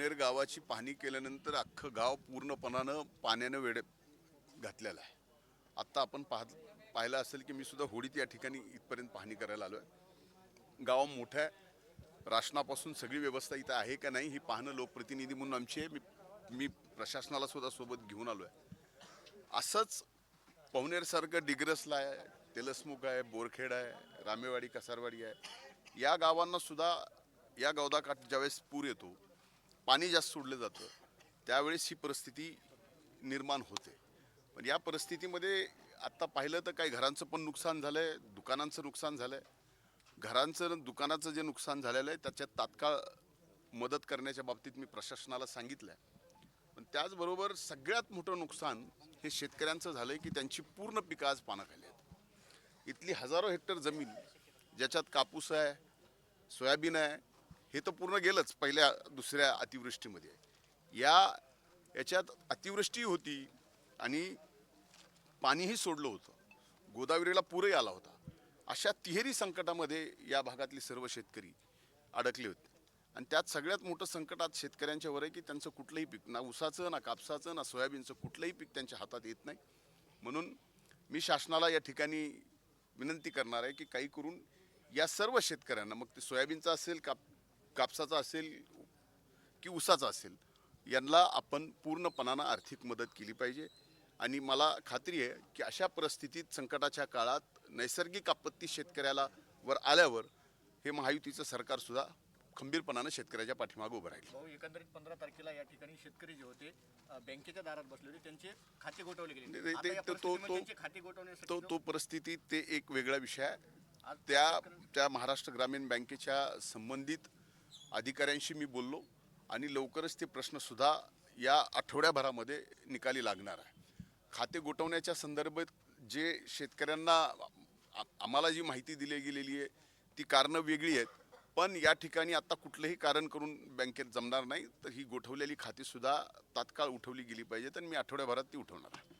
पवनेर गावाची पाहणी केल्यानंतर अख्खं गाव पूर्णपणानं पाण्यानं वेळ घातलेलं आहे. आत्ता आपण पाहत पाहिलं असेल की मी सुद्धा होडीत या ठिकाणी इथपर्यंत पाहणी करायला आलो आहे गाव मोठं आहे. राशनापासून सगळी व्यवस्था इथं आहे का नाही ही पाहणं लोकप्रतिनिधी म्हणून आमची आहे. मी मी प्रशासनाला सुद्धा सोबत घेऊन आलो आहे असंच पवनेरसारखं डिग्रसला आहे तेलसमुख आहे बोरखेड आहे रामेवाडी कसारवाडी आहे. या गावांना सुद्धा या गौदाकाठ ज्यावेळेस पूर येतो. पाणी जास्त सोडलं जातं त्यावेळेस ही परिस्थिती निर्माण होते. पण या परिस्थितीमध्ये आत्ता पाहिलं तर काही घरांचं पण नुकसान झालं आहे दुकानांचं नुकसान झालं आहे घरांचं दुकानाचं जे नुकसान झालेलं आहे त्याच्यात तात्काळ मदत करण्याच्या बाबतीत मी प्रशासनाला सांगितलं आहे पण त्याचबरोबर सगळ्यात मोठं नुकसान हे शेतकऱ्यांचं झालं आहे की त्यांची पूर्ण पिकं आज पाण्याखाली आहेत. इथली हजारो हेक्टर जमीन ज्याच्यात कापूस आहे सोयाबीन आहे हे तर पूर्ण गेलंच पहिल्या दुसऱ्या अतिवृष्टीमध्ये. या याच्यात अतिवृष्टी होती आणि पाणीही सोडलं होतं. गोदावरीला पूरही आला होता. अशा तिहेरी संकटामध्ये या भागातले सर्व शेतकरी अडकले होते. आणि त्यात सगळ्यात मोठं संकट आज आहे की त्यांचं कुठलंही पीक ना ऊसाचं ना कापसाचं ना सोयाबीनचं कुठलंही पीक त्यांच्या हातात येत नाही. म्हणून मी शासनाला या ठिकाणी विनंती करणार आहे की काही करून या सर्व शेतकऱ्यांना मग ते सोयाबीनचं असेल काप कापसाचं असेल की ऊसाचा असेल यांना आपण पूर्णपणानं आर्थिक मदत केली पाहिजे. आणि मला खात्री आहे की अशा परिस्थितीत संकटाच्या काळात नैसर्गिक आपत्ती शेतकऱ्याला वर आल्यावर हे महायुतीचं सरकारसुद्धा खंबीरपणानं शेतकऱ्याच्या पाठीमागे उभं राहील. एकंदरीत पंधरा तारखेला या ठिकाणी शेतकरी जे होते बँकेच्या दारात बसले होते त्यांचे खाते गोठवले गेले ते- ते- खाते तो तो परिस्थिती ते एक वेगळा विषय आहे. त्या त्या महाराष्ट्र ग्रामीण बँकेच्या संबंधित अधिकाऱ्यांशी मी बोललो आणि लवकरच ते प्रश्नसुद्धा या आठवड्याभरामध्ये निकाली लागणार आहे. खाते गोठवण्याच्या संदर्भात जे शेतकऱ्यांना आम्हाला जी माहिती दिली गेलेली आहे ती कारणं वेगळी आहेत. पण या ठिकाणी आता कुठलंही कारण करून बँकेत जमणार नाही तर ही गोठवलेली खातीसुद्धा तात्काळ उठवली गेली पाहिजेत आणि मी आठवड्याभरात ती उठवणार आहे.